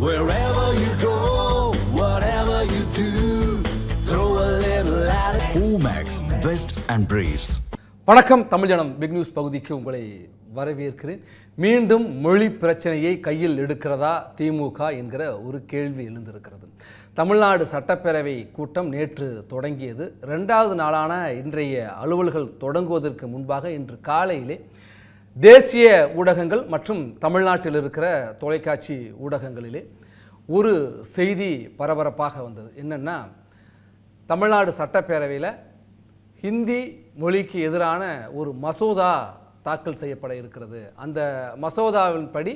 Wherever you go, whatever you do, throw a little at it. Omax, Vest and Briefs. வணக்கம் Tamil Janam big news பகுதிக்கு உங்களை வரவேற்கிறேன் மீண்டும் மொழி பிரச்சனையை கையில் எடுக்கிறதா திமுக என்கிற ஒரு கேள்வி எழுந்திருக்கிறது தமிழ்நாடு சட்டப்பேரவை கூட்டம் நேற்று தொடங்கியது ரெண்டாவது நாளான இன்றைய அலுவல்கள் தொடங்குவதற்கு முன்பாக இன்று காலையிலே தேசிய ஊடகங்கள் மற்றும் தமிழ்நாட்டில் இருக்கிற தொலைக்காட்சி ஊடகங்களிலே ஒரு செய்தி பரபரப்பாக வந்தது. என்னென்னா தமிழ்நாடு சட்டப்பேரவையில் ஹிந்தி மொழிக்கு எதிரான ஒரு மசோதா தாக்கல் செய்யப்பட இருக்கிறது. அந்த மசோதாவின்படி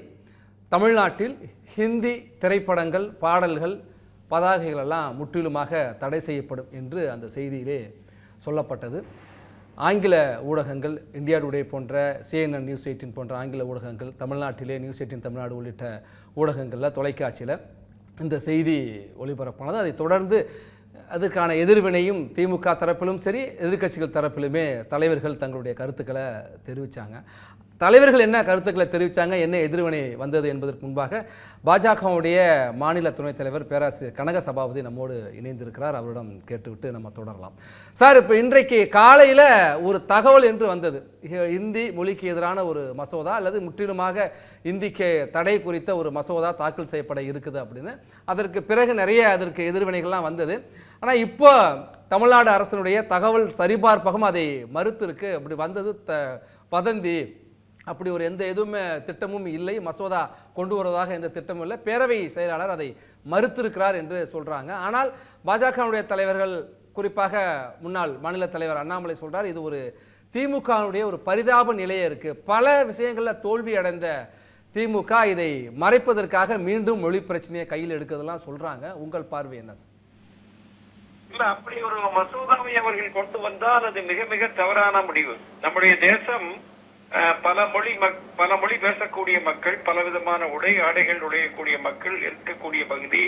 தமிழ்நாட்டில் ஹிந்தி திரைப்படங்கள் பாடல்கள் பதாகைகள் எல்லாம் முற்றிலுமாக தடை செய்யப்படும் என்று அந்த செய்தியிலே சொல்லப்பட்டது. ஆங்கில ஊடகங்கள் இந்தியா டுடே போன்ற சிஎன்என் நியூஸ் எயிட்டின் போன்ற ஆங்கில ஊடகங்கள் தமிழ்நாட்டிலே நியூஸ் எயிட்டின் தமிழ்நாடு உள்ளிட்ட ஊடகங்களில் தொலைக்காட்சியில் இந்த செய்தி ஒளிபரப்பானது. அதை தொடர்ந்து அதுக்கான எதிர்வினையும் திமுக தரப்பிலும் சரி எதிர்க்கட்சிகள் தரப்பிலுமே தலைவர்கள் தங்களுடைய கருத்துக்களை தெரிவித்தாங்க தலைவர்கள் என்ன கருத்துக்களை தெரிவித்தாங்க என்ன எதிர்வினை வந்தது என்பதற்கு முன்பாக பாஜகவுடைய மாநில துணைத் தலைவர் பேராசிரியர் கனக சபாபதி நம்மோடு இணைந்திருக்கிறார். அவரிடம் கேட்டுவிட்டு நம்ம தொடரலாம். சார் இப்போ இன்றைக்கு காலையில் ஒரு தகவல் என்று வந்தது. இந்தி மொழிக்கு எதிரான ஒரு மசோதா அல்லது முற்றிலுமாக இந்திக்கு தடை குறித்த ஒரு மசோதா தாக்கல் செய்யப்பட இருக்குது அப்படின்னு. அதற்கு பிறகு நிறைய அதற்கு எதிர்வினைகள்லாம் வந்தது. ஆனால் இப்போ தமிழ்நாடு அரசினுடைய தகவல் சரிபார்ப்பகம் அதை மறுத்திருக்கு. அப்படி வந்தது த வதந்தி. அப்படி ஒரு எந்த எதுவுமே திட்டமும் இல்லை. மசோதா கொண்டு வருவதாக எந்த திட்டமும் இல்லை. பேரவை செயலாளர் அதை மறுத்திருக்கிறார் என்று சொல்கிறாங்க ஆனால் பாஜகவுடைய தலைவர்கள் குறிப்பாக முன்னாள் மாநில தலைவர் அண்ணாமலை சொல்கிறார் இது ஒரு திமுகவுடைய ஒரு பரிதாப நிலையே இருக்குது பல விஷயங்களில் தோல்வி அடைந்த திமுக இதை மறைப்பதற்காக மீண்டும் மொழி பிரச்சனையை கையில் எடுக்கிறதெல்லாம் சொல்கிறாங்க உங்கள் பார்வை என்ன சார்? இல்ல அப்படி ஒரு மசோதாவை அவர்கள் கொண்டு வந்தால் அது மிக மிக தவறான முடிவு. நம்முடைய தேசம் பல மொழி மக்- பல மொழி பேசக்கூடிய மக்கள் பலவிதமான உடை ஆடைகள் உடையக்கூடிய மக்கள் இருக்கக்கூடிய பகுதி.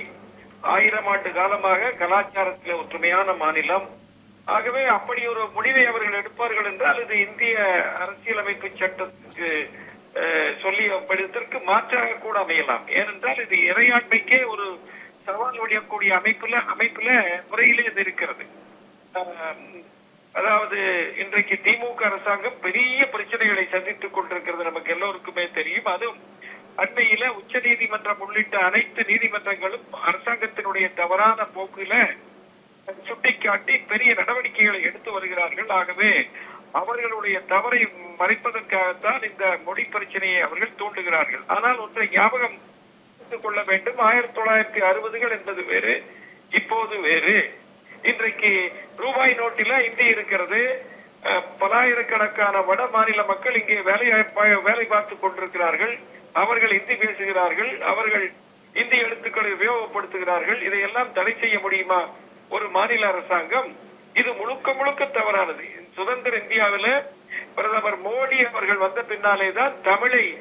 ஆயிரம் ஆண்டு காலமாக கலாச்சாரத்தில் ஒற்றுமையான மாநிலம். ஆகவே அப்படி ஒரு முடிவை அவர்கள் எடுப்பார்கள் என்றால் இது இந்திய அரசியலமைப்பு சட்டத்துக்கு அஹ், சொல்லிய படித்திற்கு மாற்றாக கூட அமையலாம். ஏனென்றால் இது இறையாண்மைக்கே ஒரு சவால் விடக்கூடிய அமைப்புல அமைப்புல முறையிலே இது இருக்கிறது. அதாவது இன்றைக்கு திமுக அரசாங்கம் பெரிய பிரச்சனைகள் சந்தித்துக் கொண்டிருக்கிறது நமக்கு எல்லோருக்குமே தெரியும். அதுவும் அண்மையில உச்ச நீதிமன்றம் உள்ளிட்ட அனைத்து நீதிமன்றங்களும் அரசாங்கத்தினுடைய தவறான போக்குல சுட்டிக்காட்டி பெரிய நடவடிக்கைகளை எடுத்து வருகிறார்கள். ஆகவே அவர்களுடைய தவறை மறைப்பதற்காகத்தான் இந்த மொழி பிரச்சனையை அவர்கள் தூண்டுகிறார்கள். ஆனால் ஒன்றை ஞாபகம் கொள்ள வேண்டும். ஆயிரத்தி தொள்ளாயிரத்தி அறுபதுகள் என்பது வேறு இப்போது வேறு. இன்றைக்கு ரூபாய் நோட்டில இந்தி இருக்கிறது. பலாயிரக்கணக்கான வட மாநில மக்கள் இங்கே வேலை வேலை பார்த்துக் கொண்டிருக்கிறார்கள். அவர்கள் இந்தி பேசுகிறார்கள். அவர்கள் இந்தி எழுத்துக்களை உபயோகப்படுத்துகிறார்கள். இதையெல்லாம் தடை செய்ய முடியுமா? ஒரு மாநில அரசாங்கம் இது முழுக்க முழுக்க தவறானது. சுதந்திர இந்தியாவில பிரதமர் மோடி அவர்கள் வந்த பின்னாலே தான் தமிழை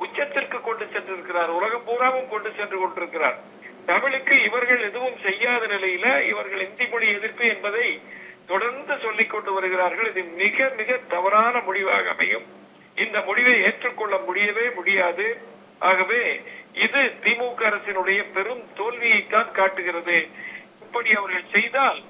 உச்சத்திற்கு கொண்டு சென்றிருக்கிறார். உலகம் பூராவும் கொண்டு சென்று கொண்டிருக்கிறார். தமிழுக்கு இவர்கள் எதுவும் செய்யாத நிலையில இவர்கள் இந்தி மொழி எதிர்ப்பு என்பதை தொடர்ந்து சொல்லிக் கொண்டு வருகிறார்கள். இது மிக மிக தவறான முடிவாக அமையும். இந்த முடிவை ஏற்றுக்கொள்ள முடியவே முடியாது. ஆகவே இது திமுக அரசினுடைய பெரும் தோல்வியைத்தான் காட்டுகிறது. இப்படி அவர்கள் செய்தால்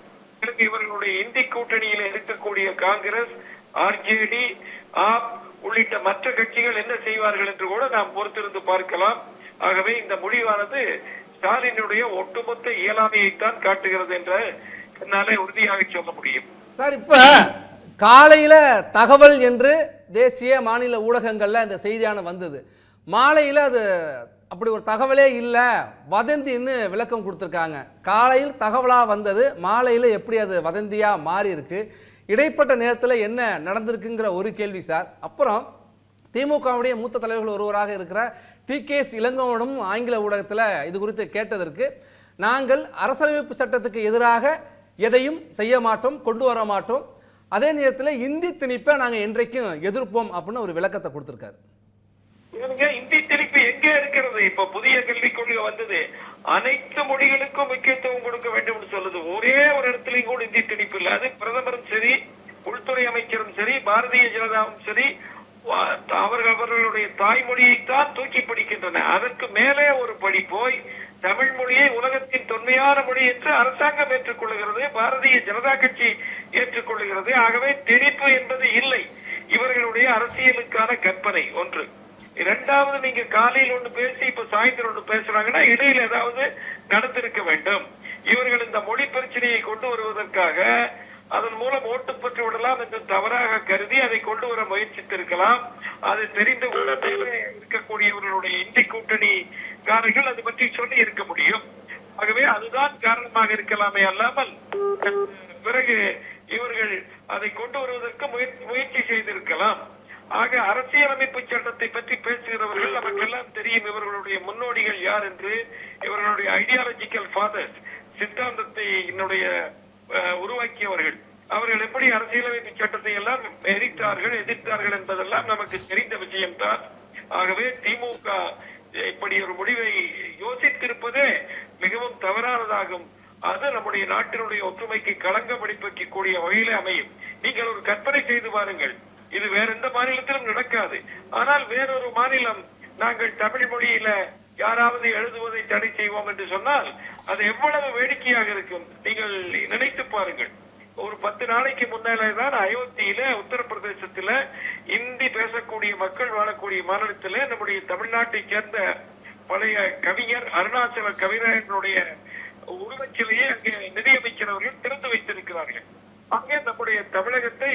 பிறகு இவர்களுடைய இந்தி கூட்டணியில் இருக்கக்கூடிய காங்கிரஸ் ஆர்ஜேடி ஆப் உள்ளிட்ட மற்ற கட்சிகள் என்ன செய்வார்கள் என்று கூட நாம் பொறுத்திருந்து பார்க்கலாம். ஆகவே இந்த முடிவானது ஸ்டாலினுடைய ஒட்டுமொத்த இயலாமையைத்தான் காட்டுகிறது என்ற என்னாலே உறுதியாக சொல்ல முடியும். சார் இப்போ காலையில் தகவல் என்று தேசிய மாநில ஊடகங்களில் இந்த செய்தியான வந்தது. மாலையில் அது அப்படி ஒரு தகவலே இல்லை. வதந்தின்னு விளக்கம் கொடுத்துருக்காங்க. காலையில் தகவலாக வந்தது. மாலையில் எப்படி அது வதந்தியாக மாறி இருக்கு இடைப்பட்ட நேரத்தில் என்ன நடந்திருக்குங்கிற ஒரு கேள்வி சார். அப்புறம் திமுகவுடைய மூத்த தலைவர்கள் ஒருவராக இருக்கிற டி. கே. எஸ். இளங்கோவனும் ஆங்கில ஊடகத்தில் இது குறித்து கேட்டதற்கு நாங்கள் அரசியலமைப்பு சட்டத்துக்கு எதிராக எதையும் செய்ய மாட்டோம் கொண்டு வர மாட்டோம். அதே நேரத்தில் இந்தி திணிப்பை நாங்கள் என்றைக்கும் எதிர்ப்போம் அப்படின்னு ஒரு விளக்கத்தை கொடுத்துருக்காரு. இந்தி திணிப்பு எங்கே இருக்கிறது இப்ப புதிய கல்விக் கொள்கை வந்தது. அனைத்து மொழிகளுக்கும் முக்கியத்துவம் கொடுக்க வேண்டும் என்று சொல்லுது. ஒரே ஒரு இடத்துலயும் கூட இந்தி திணிப்பு இல்ல. அது பிரதமரும் சரி உள்துறை அமைச்சரும் சரி பாரதிய ஜனதாவும் சரி அவர்கள் அவர்களுடைய தாய்மொழியைத்தான் தூக்கி பிடிக்கின்றன. அதற்கு மேலே ஒரு படி போய் தமிழ் மொழியை உலகத்தின் தொன்மையான மொழி என்று அரசாங்கம் ஏற்றுக்கொள்கிறது பாரதிய ஜனதா கட்சி ஏற்றுக்கொள்கிறது. ஆகவே திணிப்பு என்பது இல்லை. இவர்களுடைய அரசியலுக்கான கற்பனை ஒன்று. இரண்டாவது நீங்க காலையில் ஒன்று பேசி இப்ப சாயந்தரம் ஒன்று பேசுறாங்கன்னா இடையில ஏதாவது நடந்திருக்க வேண்டும். இவர்கள் இந்த மொழி பிரச்சனையை கொண்டு வருவதற்காக அதன் மூலம் ஓட்டு பெற்று விடலாம் என்று தவறாக கருதி அதை கொண்டு வர முயற்சித்திருக்கலாம். அது தெரிந்து உள்ளத்திலே இருக்கக்கூடியவர்களுடைய இந்தி கூட்டணிக்காரர்கள் அது பற்றி சொல்லி இருக்க முடியும். ஆகவே அதுதான் காரணமாக இருக்கலாமே அல்லாமல் பிறகு இவர்கள் அதை கொண்டு வருவதற்கு முயற்சி முயற்சி செய்திருக்கலாம். ஆக அரசியலமைப்பு சட்டத்தை பற்றி பேசுகிறவர்கள் நமக்கெல்லாம் தெரியும் இவர்களுடைய முன்னோடிகள் யார் என்று இவர்களுடைய ஐடியாலஜிக்கல் ஃபாதர்ஸ் சித்தாந்தத்தை என்னுடைய உருவாக்கியவர்கள். அவர்கள் எப்படி அரசியலமைப்பு சட்டத்தை எல்லாம் எரித்தார்கள் எதிர்த்தார்கள் என்பதெல்லாம் நமக்கு தெரிந்த விஷயம்தான். ஆகவே திமுக இப்படி ஒரு முடிவை யோசித்திருப்பதே மிகவும் தவறானதாகும். அது நம்முடைய நாட்டினுடைய ஒற்றுமைக்கு களங்கம் கூடிய வகையில அமையும். நீங்கள் ஒரு கற்பனை செய்து பாருங்கள். இது வேற எந்த மாநிலத்திலும் நடக்காது. ஆனால் வேறொரு மாநிலம் நாங்கள் தமிழ் மொழியில யாராவது எழுதுவதை தடை செய்வோம் என்று சொன்னால் அது எவ்வளவு வேடிக்கையாக இருக்கும்? நீங்கள் நினைத்து பாருங்கள். ஒரு பத்து நாளைக்கு முன்னாலே தான் அயோத்தியில உத்தரப்பிரதேசத்துல இந்தி பேசக்கூடிய மக்கள் வாழக்கூடிய மாநிலத்தில் நம்முடைய தமிழ்நாட்டை சேர்ந்த பழைய கவிஞர் அருணாச்சல கவிராயனுடைய உருவச்சிலையை அங்கே நிதியமைச்சர் அவர்கள் திறந்து வைத்திருக்கிறார்கள். அங்கே நம்முடைய தமிழகத்தை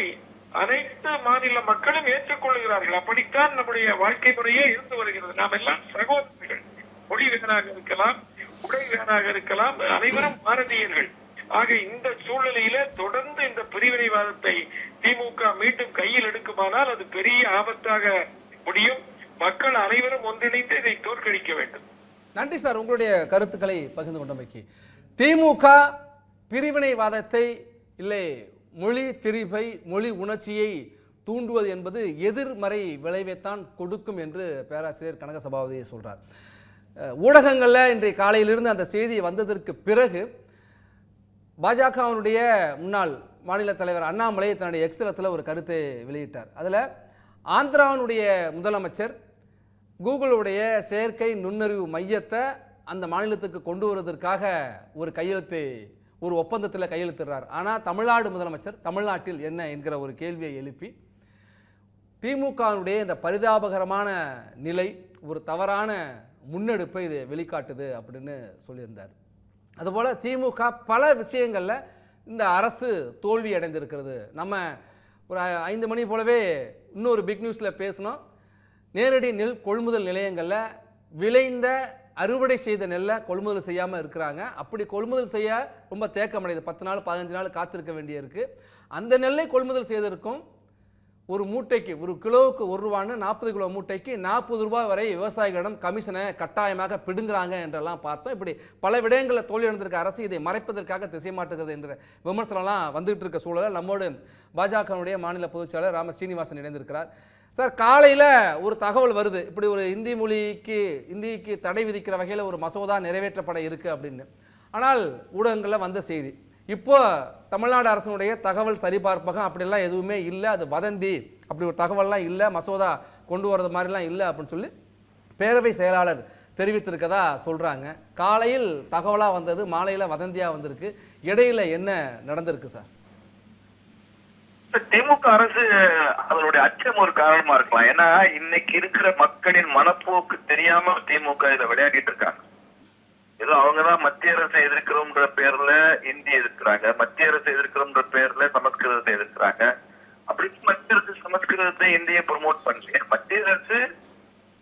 அனைத்து மாநில மக்களும் ஏற்றுக்கொள்கிறார்கள். அப்படித்தான் நம்முடைய வாழ்க்கை முறையே இருந்து வருகிறது. நாம் எல்லாம் சகோதரர்கள். மொழி வேறாக இருக்கலாம் உடை வேறாக இருக்கலாம் அனைவரும் பாரதியர்கள். ஆக இந்த சூழ்நிலையில தொடர்ந்து இந்த பிரிவினைவாதத்தை திமுக மீண்டும் கையில் எடுக்குமானால் அது பெரிய ஆபத்தாக முடியும். மக்கள் அனைவரும் ஒன்றிணைந்து இதை தோற்கடிக்க வேண்டும். நன்றி சார். உங்களுடைய கருத்துக்களை பகிர்ந்து கொண்டமைக்கு. திமுக பிரிவினைவாதத்தை இல்லை மொழி திரிபை மொழி உணர்ச்சியை தூண்டுவது என்பது எதிர்மறை விளைவைத்தான் கொடுக்கும் என்று பேராசிரியர் கனக சபாபதி சொல்றார். ஊடகங்களில் இன்றைய காலையிலிருந்து அந்த செய்தி வந்ததற்கு பிறகு பாஜகவினுடைய முன்னாள் மாநில தலைவர் அண்ணாமலை தன்னுடைய எக்ஸ்தலத்தில் ஒரு கருத்தை வெளியிட்டார். அதில் ஆந்திராவினுடைய முதலமைச்சர் கூகுளுடைய செயற்கை நுண்ணறிவு மையத்தை அந்த மாநிலத்துக்கு கொண்டு வருவதற்காக ஒரு கையெழுத்து ஒரு ஒப்பந்தத்தில் கையெழுத்திடுறார். ஆனால் தமிழ்நாடு முதலமைச்சர் தமிழ்நாட்டில் என்ன என்கிற ஒரு கேள்வியை எழுப்பி திமுகவினுடைய இந்த பரிதாபகரமான நிலை ஒரு தவறான முன்னெடுப்பை இது வெளிக்காட்டுது அப்படின்னு சொல்லியிருந்தார். அதுபோல் திமுக பல விஷயங்களில் இந்த அரசு தோல்வி அடைந்திருக்கிறது. நம்ம ஒரு ஐந்து மணி போலவே இன்னொரு பிக் நியூஸில் பேசினோம். நேரடி நெல் கொள்முதல் நிலையங்களில் விளைந்த அறுவடை செய்த நெல்லை கொள்முதல் செய்யாமல் இருக்கிறாங்க. அப்படி கொள்முதல் செய்ய ரொம்ப தேக்கமடையுது. பத்து நாள் பதினஞ்சு நாள் காத்திருக்க வேண்டியிருக்கு. அந்த நெல்லை கொள்முதல் செய்திருக்கும் ஒரு மூட்டைக்கு ஒரு கிலோவுக்கு ஒரு ரூபான்னு நாற்பது கிலோ மூட்டைக்கு நாற்பது ரூபாய் வரை விவசாயிகளிடம் கமிஷனை கட்டாயமாக பிடுங்குறாங்க என்றெல்லாம் பார்த்தோம். இப்படி பல விடயங்களில் தோல்வி அடைந்திருக்க அரசு இதை மறைப்பதற்காக திசை மாற்றுகிறது என்ற விமர்சனம்லாம் வந்துகிட்டு இருக்க சூழலில். நம்மோடு பாஜகவுடைய மாநில பொதுச் செயலர் ராம சீனிவாசன் இணைந்திருக்கிறார். சார் காலையில் ஒரு தகவல் வருது. இப்படி ஒரு இந்தி மொழிக்கு இந்திக்கு தடை விதிக்கிற வகையில் ஒரு மசோதா நிறைவேற்றப்பட இருக்குது அப்படின்னு. ஆனால் ஊடகங்களில் வந்த செய்தி இப்போ தமிழ்நாடு அரசினுடைய தகவல் சரிபார்ப்பகம் அப்படிலாம் எதுவுமே இல்லை. அது வதந்தி. அப்படி ஒரு தகவல்லாம் இல்லை. மசோதா கொண்டு வர்றது மாதிரிலாம் இல்லை அப்படின்னு சொல்லி பேரவை செயலாளர் தெரிவித்திருக்கதா சொல்கிறாங்க காலையில் தகவலாக வந்தது மாலையில் வதந்தியாக வந்திருக்கு. இடையில என்ன நடந்திருக்கு சார்? திமுக அரசு அதனுடைய அச்சம் ஒரு காரணமா இருக்கலாம். ஏன்னா இன்னைக்கு இருக்கிற மக்களின் மனப்போக்கு தெரியாம திமுக இதை விளையாடிட்டு இருக்காங்க. ஏதோ அவங்கதான் மத்திய அரசை எதிர்க்கிறோம்ன்ற பேர்ல இந்தி எதிர்க்கிறாங்க. மத்திய அரசை எதிர்க்கிறோம்ன்ற பேர்ல சமஸ்கிருதத்தை எதிர்க்கிறாங்க. அப்படி மத்திய அரசு சமஸ்கிருதத்தை இந்தியை ப்ரொமோட் பண்ணல மத்திய அரசு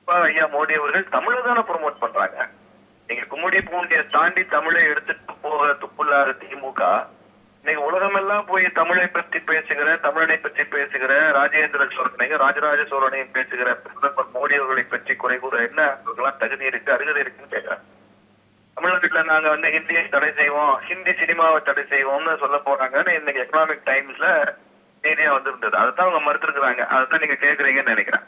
ஐயா மோடி அவர்கள் தமிழை தானே ப்ரொமோட் பண்றாங்க. நீங்க கும்முடி பூண்டியை தாண்டி தமிழை எடுத்துட்டு போக துப்புள்ளாரு திமுக இன்னைக்கு உலகமெல்லாம் போய் தமிழை பற்றி பேசுகிற தமிழனை பற்றி பேசுகிற ராஜேந்திர சோழனையும் ராஜராஜ சோழனையும் பேசுகிற பிரதமர் மோடி அவர்களை பற்றி குறை கூற என்ன? அவர்களாம் தகுதி இருக்கு அருகதை இருக்குன்னு கேட்கிறேன் தமிழ்நாட்டுல நாங்க வந்து ஹிந்தியை தடை செய்வோம் ஹிந்தி சினிமாவை தடை செய்வோம்னு சொல்ல போறாங்கன்னு இன்னைக்கு எக்கனாமிக் டைம்ஸ்ல செய்தியா வந்திருந்தது. அதைத்தான் அவங்க மறுத்திருக்கிறாங்க. அதைத்தான் நீங்க கேக்குறீங்கன்னு நினைக்கிறேன்.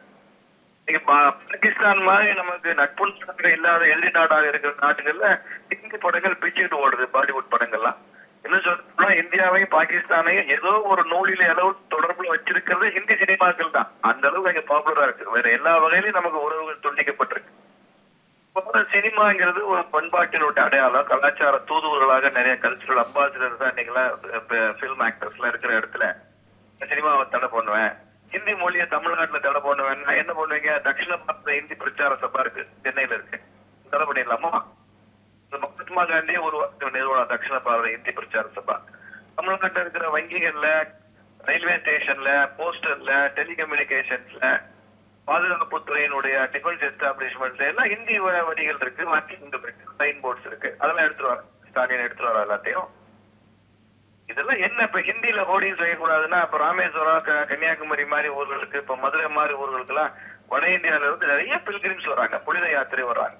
நீங்க பா- பாகிஸ்தான் மாதிரி நமக்கு நட்பு இல்லாத எழுதி நாடாக இருக்கிற நாடுகள்ல ஹிந்தி படங்கள் பிச்சுக்கிட்டு ஓடுது பாலிவுட் படங்கள்லாம். இன்னும் சொல்ல இந்தியாவையும் பாகிஸ்தானையும் ஏதோ ஒரு நூலில அளவு தொடர்புல வச்சிருக்கிறது ஹிந்தி சினிமாக்கள் தான் அந்த அளவுக்கு அங்க பாப்புலரா இருக்கு. வேற எல்லா வகையிலும் நமக்கு உறவுகள் துண்டிக்கப்பட்டிருக்கு. சினிமாங்கிறது ஒரு பண்பாட்டினுடைய அடையாளம். கலாச்சார தூதுவர்களாக நிறைய கல்ச்சுரல் அம்பாசிடர் தான் இன்னைக்கெல்லாம் ஃபில்ம் ஆக்டர்ஸ்லாம் இருக்கிற இடத்துல சினிமாவை தடை பண்ணுவேன். ஹிந்தி மொழியை தமிழ்நாட்டில் தடை பண்ணுவேன். நான் என்ன பண்ணுவீங்க? தட்சிண பாரத ஹிந்தி பிரச்சார சபா இருக்கு. சென்னையில இருக்கு. தடை பண்ணிடலாமா? இந்த மகாத்மா காந்தியே ஒரு நிறுவனம் தட்சிண பாரத ஹிந்தி பிரச்சார சபா. தமிழ்நாட்டில் இருக்கிற வங்கிகள்ல ரயில்வே ஸ்டேஷன்ல போஸ்டர்ல டெலிகம்யூனிகேஷன்ஸ்ல பாதுகாப்புத்துறையினுடைய டிஃபென்ஸ் எஸ்டாப்ளிஷ்மெண்ட்ல எல்லாம் ஹிந்தி வ- இருக்கு வாக்கிங் இருக்கு சைன் போர்ட்ஸ் இருக்கு. அதெல்லாம் எடுத்துட்டு வர ஸ்டாலின் எடுத்துட்டு வர எல்லாத்தையும். இதெல்லாம் என்ன இப்ப ஹிந்தியில ஹோர்டிங் செய்யக்கூடாதுன்னா இப்ப ராமேஸ்வரம் க- கன்னியாகுமரி மாதிரி ஊர்களுக்கு இப்ப மதுரை மாதிரி ஊர்களுக்கு எல்லாம் வட இந்தியால இருந்து நிறைய பில்கிரிம்ஸ் வராங்க புனித யாத்திரை வர்றாங்க.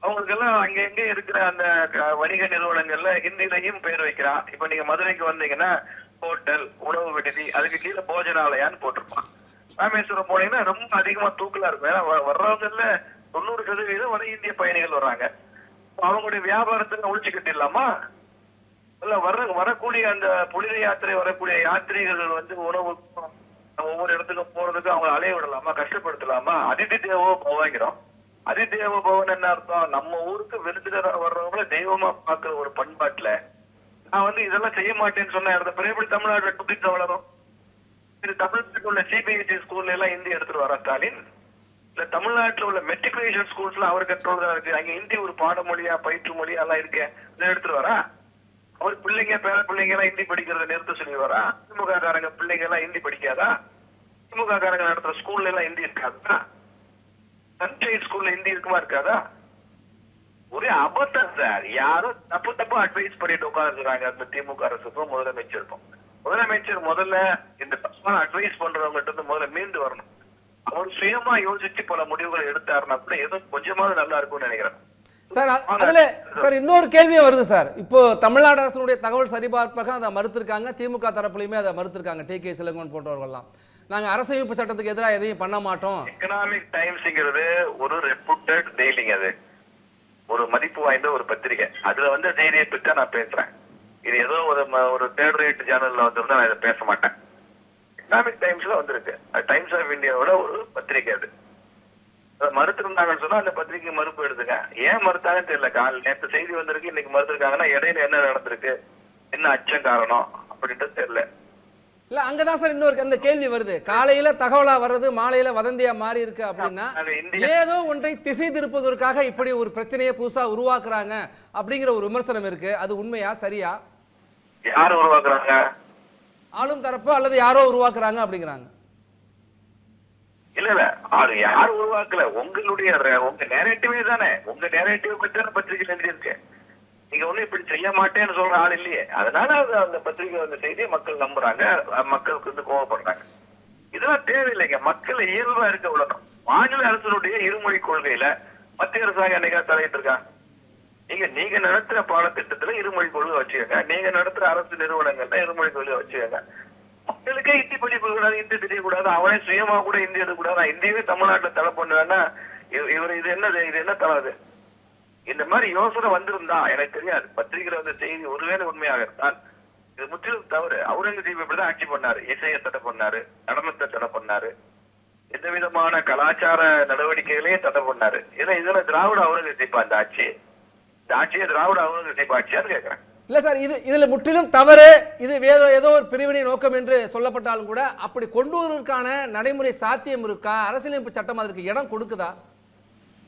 அவங்களுக்கெல்லாம் அங்கங்க இருக்கிற அந்த க- வணிக நிறுவனங்கள்ல ஹிந்திலையும் பேர் வைக்கிறான். இப்ப நீங்க மதுரைக்கு வந்தீங்கன்னா ஹோட்டல் உணவு விடுதி அதுக்கு கீழே போஜனாலயான்னு போட்டிருப்பான். ராமேஸ்வரம் போனீங்கன்னா ரொம்ப அதிகமா தூக்கலா இருக்கும். ஏன்னா வர்றவங்கல்ல தொண்ணூறு சதவீதம் வட இந்திய பயணிகள் வர்றாங்க. அவங்களுடைய வியாபாரத்துக்கு ஒழிச்சு கட்டிடலாமா? இல்ல வர்ற வரக்கூடிய அந்த புனித யாத்திரை வரக்கூடிய யாத்திரிகள் வந்து உணவு ஒவ்வொரு இடத்துக்கும் போறதுக்கு அவங்க அலைய விடலாமா கஷ்டப்படுத்தலாமா? அதிதி தேவோ பவாங்கிறோம் அதி தேவ பவன் என்ன அர்த்தம்? நம்ம ஊருக்கு விருந்தினரா வர்றவங்கள தெய்வமா பாக்குற ஒரு பண்பாட்டுல. நான் வந்து இதெல்லாம் செய்ய மாட்டேன்னு சொன்ன இடத்த பிறகு எப்படி தமிழ்நாடு துடித்த வளரும் இது தமிழ்நாட்டில் உள்ள சிபிஎஸ்சி ஸ்கூல்ல எல்லாம் ஹிந்தி எடுத்துட்டு வர ஸ்டாலின்? இல்ல தமிழ்நாட்டில் உள்ள மெட்ரிகுலேஷன் ஸ்கூல்ஸ்ல அவர் கண்ட்ரோல் தான் இருக்கு? அங்க ஹிந்தி ஒரு பாடமொழியா பயிற்று மொழியா எல்லாம் இருக்கு இதை எடுத்துட்டு வரா அவர் பிள்ளைங்க பேர பிள்ளைங்க எல்லாம் ஹிந்தி படிக்கிறத நிறுத்த சொல்லி வரா திமுக காரங்க பிள்ளைங்க எல்லாம் ஹிந்தி படிக்காதா? திமுக காரங்க நடத்துற ஸ்கூல்ல எல்லாம் ஹிந்தி இருக்காதா? சன்ஷைன் ஸ்கூல்ல ஹிந்தி இருக்குமா இருக்காதா? ஒரே அபத்தம் சார். யாரும் தப்பு தப்பு அட்வைஸ் பண்ணிட்டு உட்காந்துருக்காங்க அந்த திமுக அரசுக்கும் முதலமைச்சருக்கும். முதலமைச்சர் முதல்ல இந்த தப்பான அட்வைஸ் பண்றவங்ககிட்ட இருந்து முதல்ல மீண்டு வரணும். அவர் சுயமா யோசிச்சு பல முடிவுகளை எடுத்தாருன்னா கூட ஏதோ கொஞ்சமாவது நல்லா இருக்கும்னு நினைக்கிறேன். சார் அதுல சார் இன்னொரு கேள்வியே வருது சார். இப்போ தமிழ்நாடு அரசினுடைய தகவல் சரிபார்ப்பாக அதை மறுத்திருக்காங்க. திமுக தரப்புலையுமே அதை மறுத்திருக்காங்க. டி. கே. சிலங்கோன் போன்றவர்கள்லாம். நாங்க அரசமைப்பு சட்டத்துக்கு எதிராக எதையும் பண்ண மாட்டோம். எக்கனாமிக் டைம்ஸ்ங்கிறது ஒரு ரெப்புட்டட் டெய்லிங் அது. ஒரு மதிப்பு வாய்ந்த ஒரு பத்திரிகை. அதுல வந்து செய்தியை பற்றி நான் பேசுறேன். இது ஏதோ ஒரு ஒரு தேர்ட் ரேட் சேனல்ல வந்திருந்தா நான் இதை பேச மாட்டேன். எக்கனாமிக் டைம்ஸ்ல வந்திருக்கு. டைம்ஸ் ஆஃப் இந்தியாவோட ஒரு பத்திரிகை அது. மறுத்திருந்தாங்கன்னு சொன்னா அந்த பத்திரிகை மறுப்பு எடுத்துங்க ஏன் மறுத்தாங்கன்னு தெரியல. கால் நேற்று செய்தி வந்திருக்கு இன்னைக்கு மறுத்திருக்காங்கன்னா இடையில என்ன நடந்திருக்கு? என்ன அச்சம் காரணம்? அப்படின்ட்டு தெரியல. இல்ல அங்கதான் சார் இன்னொரு அந்த கேள்வி வருது. காலையில தகவலா வர்றது மாலையில வதந்தியா மாறி இருக்கு அப்படின்னா ஏதோ ஒன்றை திசை திருப்பதற்காக இப்படி ஒரு பிரச்சனையை புதுசா உருவாக்குறாங்க அப்படிங்கிற ஒரு விமர்சனம் இருக்கு. அது உண்மையா சரியா? யார் உருவாக்குறாங்க? ஆளும் தரப்பு அல்லது யாரோ உருவாக்குறாங்க அப்படிங்கிறாங்க. இல்ல இல்ல. அது யார் உருவாக்கல? உங்களுடைய உங்க நேரேட்டிவே தானே. உங்க நேரேட்டிவ் பத்தி தானே பத்திரிகை எழுதியிருக்கு. நீங்க ஒண்ணும் இப்படி செய்ய மாட்டேன்னு சொல்ற ஆள் இல்லையே. அதனால அது அந்த பத்திரிகை அந்த செய்தியை மக்கள் நம்புறாங்க. மக்களுக்கு வந்து கோவப்படுறாங்க. இதெல்லாம் தேவையில்லைங்க. மக்கள் இயல்பா இருக்க விடணும் மாநில அரசினுடைய இருமொழி கொள்கையில மத்திய அரசாங்கம் என்னைக்கா தலையிட்டு இருக்கா நீங்க நீங்க நடத்துற பாடத்திட்டத்துல இருமொழி கொள்கை வச்சுக்கோங்க. நீங்க நடத்துற அரசு நிறுவனங்கள்ல இருமொழி கொள்கை வச்சுக்கோங்க. மக்களுக்கே ஹிந்தி படிப்பு கூடாது ஹிந்தி தெரியக்கூடாது. அவனே சுயமா கூட ஹிந்தி எடுக்கக்கூடாது. நான் ஹிந்தியவே தமிழ்நாட்டுல தடை பண்ணுவேன்னா இவர் இது என்னது இது என்ன தலை இந்த மாதிரி யோசனை வந்திருந்தா எனக்கு தெரியாது. பத்திரிகையில வந்த செய்தி ஒருவேளை உண்மையாக இருந்தால் இது முற்றிலும் தவறு. அவுரங்கசீப் இப்படிதான் ஆட்சி பண்ணாரு. இசையை தடை பண்ணாரு. நடனத்தை தடை பண்ணாரு. எந்த விதமான கலாச்சார நடவடிக்கைகளையும் தடை பண்ணாரு. ஏன்னா இதுல திராவிட அவுரங்கசீப் அந்த ஆட்சி? இந்த ஆட்சியை திராவிட அவுரங்கசீப் ஆட்சியான்னு கேக்குறேன் இல்ல சார் இது இதுல முற்றிலும் தவறு. இது வேற ஏதோ ஒரு பிரிவினை நோக்கம் என்று சொல்லப்பட்டாலும் கூட அப்படி கொண்டு வருவதற்கான நடைமுறை சாத்தியம் இருக்கா? அரசியலமைப்பு சட்டம் அதற்கு இடம் கொடுக்குதா?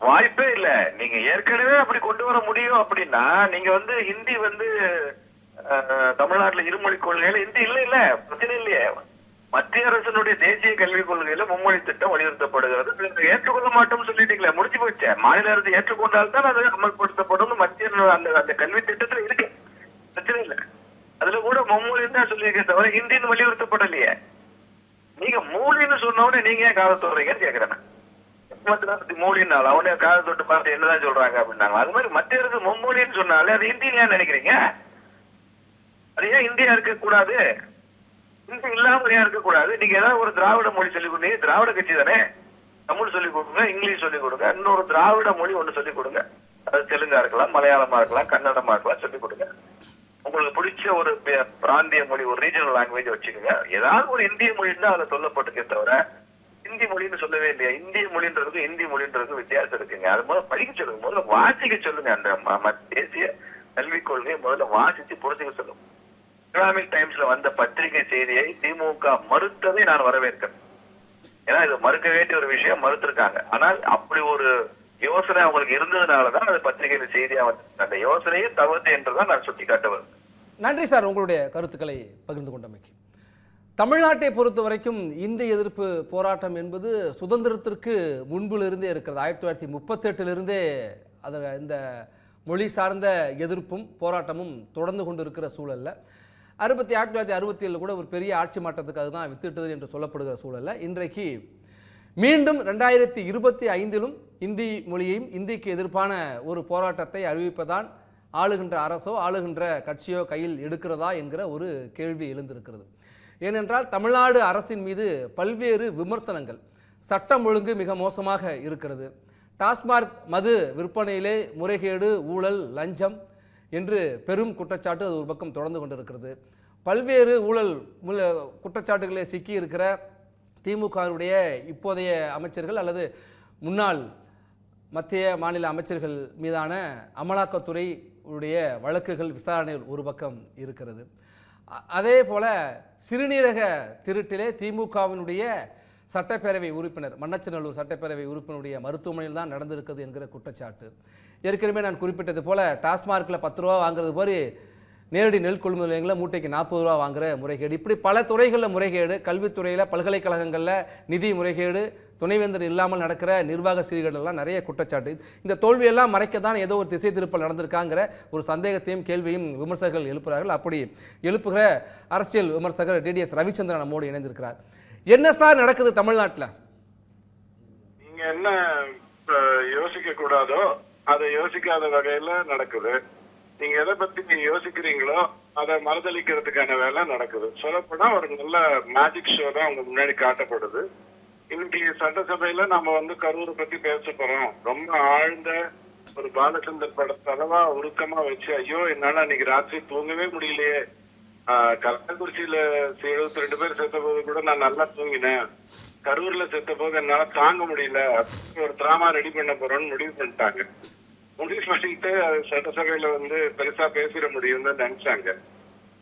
வாய்ப்பே இல்ல. நீங்க ஏற்கனவே அப்படி கொண்டு வர முடியும் அப்படின்னா நீங்க வந்து ஹிந்தி வந்து தமிழ்நாட்டுல இருமொழி கொள்கையில ஹிந்தி இல்ல இல்ல பிரச்சனை இல்லையே. மத்திய அரசினுடைய தேசிய கல்விக் கொள்கையில மும்மொழி திட்டம் வலியுறுத்தப்படுகிறது. ஏற்றுக்கொள்ள மாட்டோம்னு சொல்லிட்டீங்களே முடிச்சு போச்சு? மாநில அரசு ஏற்றுக்கொண்டால் தான் அது அமல்படுத்தப்படும். மத்திய அந்த அந்த கல்வி திட்டத்துல இருக்கு. பிரச்சனை இல்ல. அதுல கூட மும்மொழி தான் சொல்லியிருக்கேன் தவிர ஹிந்தின்னு வலியுறுத்தப்படலையே. நீங்க மூலின்னு சொன்ன நீங்க ஏன் காதை தோறீங்கன்னு கேக்குறேன் மூலின்னால அவனே காதை தொட்டு பார்த்து என்னதான் சொல்றாங்க அப்படின்னாங்க அது மாதிரி மத்திய அரசு மும்மொழின்னு சொன்னாலே அது ஹிந்தின்னு ஏன் நினைக்கிறீங்க? அது ஏன் இந்தியா இருக்க கூடாது இந்த இல்லாமலையா இருக்கக்கூடாது. நீங்க ஏதாவது ஒரு திராவிட மொழி சொல்லிக் கொடுங்க. திராவிட கட்சி தானே. தமிழ் சொல்லிக் கொடுங்க இங்கிலீஷ் சொல்லிக் கொடுங்க இன்னொரு திராவிட மொழி ஒன்று சொல்லிக் கொடுங்க. அது தெலுங்கா இருக்கலாம் மலையாளமா இருக்கலாம் கன்னடமா இருக்கலாம் சொல்லிக் கொடுங்க. உங்களுக்கு பிடிச்ச ஒரு பிராந்திய மொழி ஒரு ரீஜனல் லாங்குவேஜ் வச்சுக்கோங்க. ஏதாவது ஒரு இந்திய மொழி தான் அதுல சொல்லப்பட்டிருக்கே தவிர இந்தி மொழின்னு சொல்லவே இல்லையா? இந்திய மொழின்றதுக்கும் இந்தி மொழின்றதுக்கும் வித்தியாசம் இருக்குங்க. அது முதல்ல படிக்க சொல்லுங்க. முதல்ல வாசிக்க சொல்லுங்க அந்த ம- ம- தேசிய கல்விக் கொள்கையை முதல்ல வாசிச்சு புரிஞ்சுக்க சொல்லுங்க. எக்கனாமிக் டைம்ஸ்ல வந்த பத்திரிகை செய்தியை திமுக மறுத்ததை நான் வரவேற்கிறேன். ஏன்னா இது மறுக்க வேண்டிய ஒரு விஷயம் மறுத்திருக்காங்க. ஆனால் அப்படி ஒரு யோசனை அவங்களுக்கு இருந்ததுனாலதான் அது பத்திரிகையில செய்தியா வந்து அந்த யோசனையே தவறு என்றுதான் நான் சுட்டி காட்டுவேன் நன்றி சார் உங்களுடைய கருத்துக்களை பகிர்ந்து கொண்டமைக்கு. தமிழ்நாட்டை பொறுத்த வரைக்கும் இந்திய எதிர்ப்பு போராட்டம் என்பது சுதந்திரத்திற்கு முன்பிலிருந்தே இருக்கிறது. ஆயிரத்தி தொள்ளாயிரத்தி முப்பத்தெட்டிலிருந்தே அது இந்த மொழி சார்ந்த எதிர்ப்பும் போராட்டமும் தொடர்ந்து கொண்டு இருக்கிற சூழல்ல. அறுபத்தி ஆயிரத்தி தொள்ளாயிரத்தி அறுபத்தி ஏழில் கூட ஒரு பெரிய ஆட்சி மாற்றத்துக்கு அதுதான் வித்திட்டது என்று சொல்லப்படுகிற சூழலில் இன்றைக்கு மீண்டும் ரெண்டாயிரத்தி இருபத்தி ஐந்திலும் இந்தி மொழியையும் இந்திக்கு எதிர்ப்பான ஒரு போராட்டத்தை அறிவிப்பதான் ஆளுகின்ற அரசோ ஆளுகின்ற கட்சியோ கையில் எடுக்கிறதா என்கிற ஒரு கேள்வி எழுந்திருக்கிறது. ஏனென்றால் தமிழ்நாடு அரசின் மீது பல்வேறு விமர்சனங்கள் சட்டம் ஒழுங்கு மிக மோசமாக இருக்கிறது. டாஸ்மார்க் மது விற்பனையிலே முறைகேடு ஊழல் லஞ்சம் என்று பெரும் குற்றச்சாட்டு அது ஒரு பக்கம் தொடர்ந்து கொண்டிருக்கிறது. பல்வேறு ஊழல் குற்றச்சாட்டுகளை குற்றச்சாட்டுகளிலே சிக்கி இருக்கிற திமுகவுடைய இப்போதைய அமைச்சர்கள் அல்லது முன்னாள் மத்திய மாநில அமைச்சர்கள் மீதான அமலாக்கத்துறை உடைய வழக்குகள் விசாரணையில் ஒரு பக்கம் இருக்கிறது. அதே போல சிறுநீரக திருட்டிலே திமுகவினுடைய சட்டப்பேரவை உறுப்பினர் மன்னச்சநல்லூர் சட்டப்பேரவை உறுப்பினருடைய மருத்துவமனையில் தான் நடந்திருக்கிறது என்கிற குற்றச்சாட்டு. ஏற்கனவே நான் குறிப்பிட்டது போல் டாஸ்மார்க்கில் பத்து ரூபா வாங்குறது போய் நேரடி நெல் கொள்முதல் நிலையங்களில் மூட்டைக்கு நாற்பது ரூபா வாங்குற முறைகேடு. இப்படி பல துறைகளில் முறைகேடு கல்வித்துறையில் பல்கலைக்கழகங்களில் நிதி முறைகேடு துணைவேந்தர் இல்லாமல் நடக்கிற நிர்வாக சீர்கேடெல்லாம் நிறைய குற்றச்சாட்டு. இந்த தோல்வியெல்லாம் மறைக்க தான் ஏதோ ஒரு திசை திருப்பல் நடந்திருக்காங்கிற ஒரு சந்தேகத்தையும் கேள்வியும் விமர்சகர்கள் எழுப்புகிறார்கள். அப்படி எழுப்புகிற அரசியல் விமர்சகர் டிடிஎஸ் ரவிச்சந்திரன் நம்மோடு இணைந்திருக்கிறார். என்ன சார் நடக்குது தமிழ்நாட்டில்? நீங்க என்ன யோசிக்க கூடாதோ அதை யோசிக்காத வகையில நடக்குது. நீங்க எதை பத்தி நீங்க யோசிக்கிறீங்களோ அதை மறுதளிக்கிறதுக்கான வேலை நடக்குது. சொல்லப்போனா ஒரு நல்ல மேஜிக் ஷோ தான் உங்க முன்னாடி காட்டப்படுது. இன்னைக்கு சட்டசபையில நம்ம வந்து கரூரை பத்தி பேச போறோம். ரொம்ப ஆழ்ந்த ஒரு பாலச்சந்தர் படத்தை அளவா உருக்கமா வச்சு ஐயோ என்னால அன்னைக்கு ராத்திரி தூங்கவே முடியலையே. கள்ளக்குறிச்சியில எழுபத்தி ரெண்டு பேர் செத்த போது கூட நான் நல்லா தூங்கினேன். கரூர்ல செத்த போது என்னால தாங்க முடியல. ஒரு டிராமா ரெடி பண்ண போறோம்னு முடிவு பண்ணிட்டாங்க. முடிவு பண்ணிட்டு அது சட்டசபையில வந்து பெருசா பேசிட முடியும்னு நினைச்சாங்க.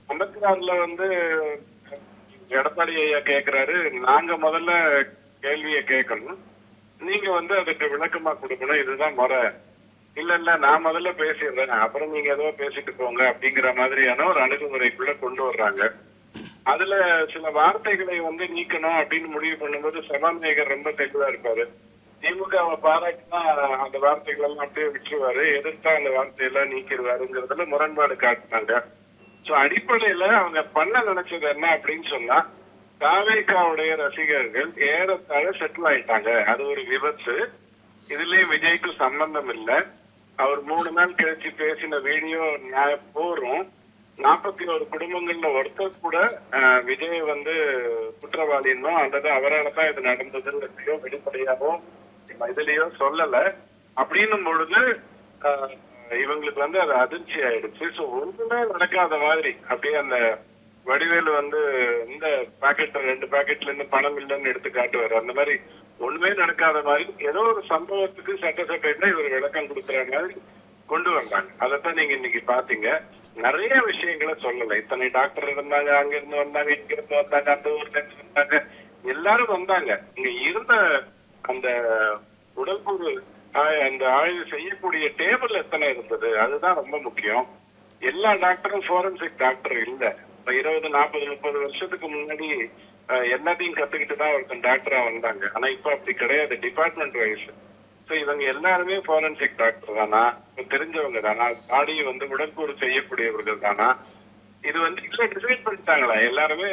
அம்பேத்கர்ல வந்து எடப்பாடி ஐயா கேக்குறாரு நாங்க முதல்ல கேள்வியை கேட்கணும். நீங்க வந்து அதுக்கு விளக்கமா கொடுக்கணும். இதுதான் முறை. இல்ல இல்ல நான் முதல்ல பேசிடுறேன். அப்புறம் நீங்க ஏதோ பேசிட்டு போங்க அப்படிங்கிற மாதிரியான ஒரு அணுகுமுறைக்குள்ள கொண்டு வர்றாங்க. அதுல சில வார்த்தைகளை வந்து நீக்கணும் அப்படின்னு முடிவு பண்ணும்போது சபாநாயகர் ரொம்ப தெளிவா இருப்பாரு. திமுகவை பாராட்டினா அந்த வார்த்தைகள் எல்லாம் அப்படியே விட்டுருவாரு. எதிர்த்தா அந்த வார்த்தையெல்லாம் நீக்கிடுவாருங்கிறதுல முரண்பாடு காட்டினாங்க. சோ அடிப்படையில அவங்க பண்ண நினைச்சது என்ன அப்படின்னு சொன்னா காவேகாவுடைய ரசிகர்கள் ஏறத்தாழ செட்டில் ஆயிட்டாங்க. அது ஒரு விபத்து. இதுலயும் விஜய்க்கு சம்பந்தம் இல்லை. அவர் மூணு நாள் கழிச்சு பேசின வீடியோ போறோம். நாற்பத்தி ஒரு குடும்பங்கள்ல ஒருத்தர் கூட விஜய் வந்து குற்றவாளின்னோ அல்லது அவரால தான் இது நடந்ததுன்றதையோ வெளிப்படையாகவும் இதுலயோ சொல்லல. அப்படின்னும் பொழுது இவங்களுக்கு வந்து அது அதிர்ச்சி ஆயிடுச்சு. சோ ஒண்ணுமே நடக்காத மாதிரி அப்படியே அந்த வடிவேலு வந்து இந்த பாக்கெட் ரெண்டு பாக்கெட்ல இருந்து பணம் இல்லைன்னு எடுத்து காட்டுவாரு. அந்த மாதிரி ஒண்ணுமே நடக்காத மாதிரி ஏதோ ஒரு சம்பவத்துக்கு சட்டசபையில இவர் விளக்கம் கொடுக்குற மாதிரி கொண்டு வந்தாங்க. அதைத்தான் நீங்க இன்னைக்கு பாத்தீங்க நிறைய விஷயங்களை சொல்லல. இத்தனை டாக்டர் இருந்தாங்க அங்க இருந்து வந்தாங்க இங்க இருந்து வந்தாங்க அந்த ஊர்ல இருந்து வந்தாங்க. எல்லாரும் வந்தாங்க. இங்க இருந்த அந்த உடல்கூறு ஆய்- அந்த ஆய்வு செய்யக்கூடிய டேபிள் எத்தனை இருந்தது? அதுதான் ரொம்ப முக்கியம். எல்லா டாக்டரும் ஃபோரன்சிக் டாக்டர் இல்லை. இப்போ இருபது நாற்பது முப்பது வருஷத்துக்கு முன்னாடி எல்லாத்தையும் கத்துக்கிட்டு தான் ஒருத்தன் டாக்டரா வந்தாங்க. ஆனா இப்ப அப்படி கிடையாது. டிபார்ட்மெண்ட் வைஸ் ஸோ இவங்க எல்லாருமே ஃபாரன்சிக் டாக்டர் தானா? தெரிஞ்சவங்க தானா? பாடியை வந்து உடற்கூறு செய்யக்கூடியவர்கள் தானா? இது வந்து டிசைட் பண்ணிட்டாங்களா? எல்லாருமே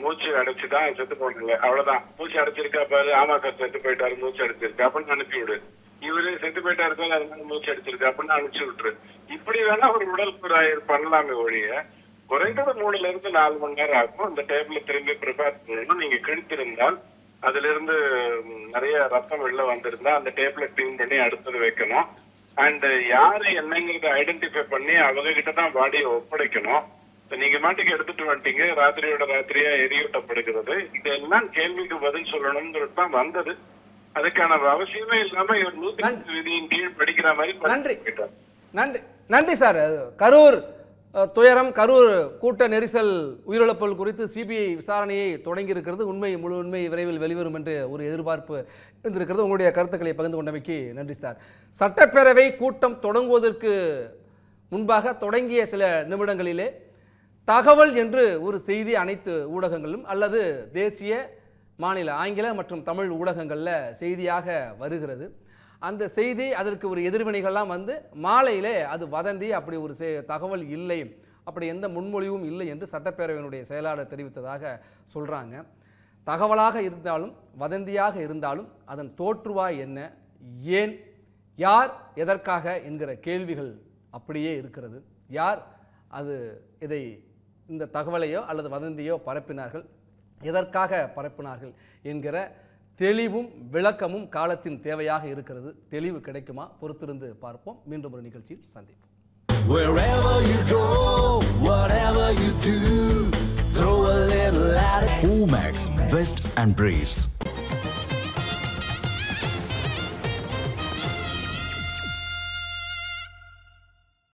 மூச்சு அடைச்சு தான் செத்து போனாங்க அவ்வளவுதான். மூச்சு அடைச்சிருக்கா பாரு ஆமா சார் செத்து போயிட்டாரு மூச்சு அடைச்சிருக்கு. அப்படின்னு அனுப்பி விடு. இவரு செத்து போயிட்டாரு சார் அதனால மூச்சு அடிச்சிருக்கு. அப்படின்னு அனுப்பிச்சு விட்டுரு. இப்படி வேணா ஒரு உடல் குறாயர் பண்ணலாமே ஒழிய குறைந்தது மூணுல இருந்து நாலு மணி நேரம் ஆகும். அந்த டேபிள திரும்பி ப்ரிப்பேர் பண்ணணும். நீங்க கிழித்திருந்தால் அதுல இருந்து நிறைய ரத்தம் வெளில வந்திருந்தா அந்த டேபிள க்ளீன் பண்ணி அடுத்தது வைக்கணும். அண்ட் யாரு என்னங்கிறத ஐடென்டிஃபை பண்ணி அவங்க கிட்ட தான் பாடியை ஒப்படைக்கணும். நீங்க மாட்டுக்கு எடுத்துட்டு வந்துட்டீங்க. ராத்திரியோட ராத்திரியா எரியூட்டப்படுகிறது இதெல்லாம் கேள்விக்கு பதில் சொல்லணுங்கிறது தான் வந்தது. அதுக்கான அவசியமே இல்லாம இவர் நூத்தி விதியின் கீழ் படிக்கிற மாதிரி நன்றி. நன்றி. நன்றி சார். கரூர் துயரம் கரூர் கூட்ட நெரிசல் உயிரிழப்புகள் குறித்து சிபிஐ விசாரணையை தொடங்கி இருக்கிறது உண்மை முழு உண்மை விரைவில் வெளிவரும் என்று ஒரு எதிர்பார்ப்பு இருந்திருக்கிறது. உங்களுடைய கருத்துக்களை பகிர்ந்து கொண்டமைக்கு நன்றி சார். சட்டப்பேரவை கூட்டம் தொடங்குவதற்கு முன்பாக தொடங்கிய சில நிமிடங்களிலே தகவல் என்று ஒரு செய்தி அனைத்து ஊடகங்களும் அல்லது தேசிய மாநில ஆங்கில மற்றும் தமிழ் ஊடகங்களில் செய்தியாக வருகிறது. அந்த செய்தி அதற்கு ஒரு எதிர்வினைகள்லாம் வந்து மாலையிலே அது வதந்தி அப்படி ஒரு செ- தகவல் இல்லை அப்படி எந்த முன்மொழிவும் இல்லை என்று சட்டப்பேரவையினுடைய செயலாளர் தெரிவித்ததாக சொல்கிறாங்க தகவலாக இருந்தாலும் வதந்தியாக இருந்தாலும் அதன் தோற்றுவாய் என்ன ஏன் யார் எதற்காக என்கிற கேள்விகள் அப்படியே இருக்கிறது. யார் அது இதை இந்த தகவலையோ அல்லது வதந்தியோ பரப்பினார்கள். எதற்காக பரப்பினார்கள் என்கிற தெளிவும் விளக்கமும் காலத்தின் தேவையாக இருக்கிறது. தெளிவு கிடைக்குமா? பொறுத்திருந்து பார்ப்போம். மீண்டும் ஒரு நிகழ்ச்சியில் சந்திப்போம். Wherever you go, whatever you do, throw a little at it. Omax, Vest and Briefs.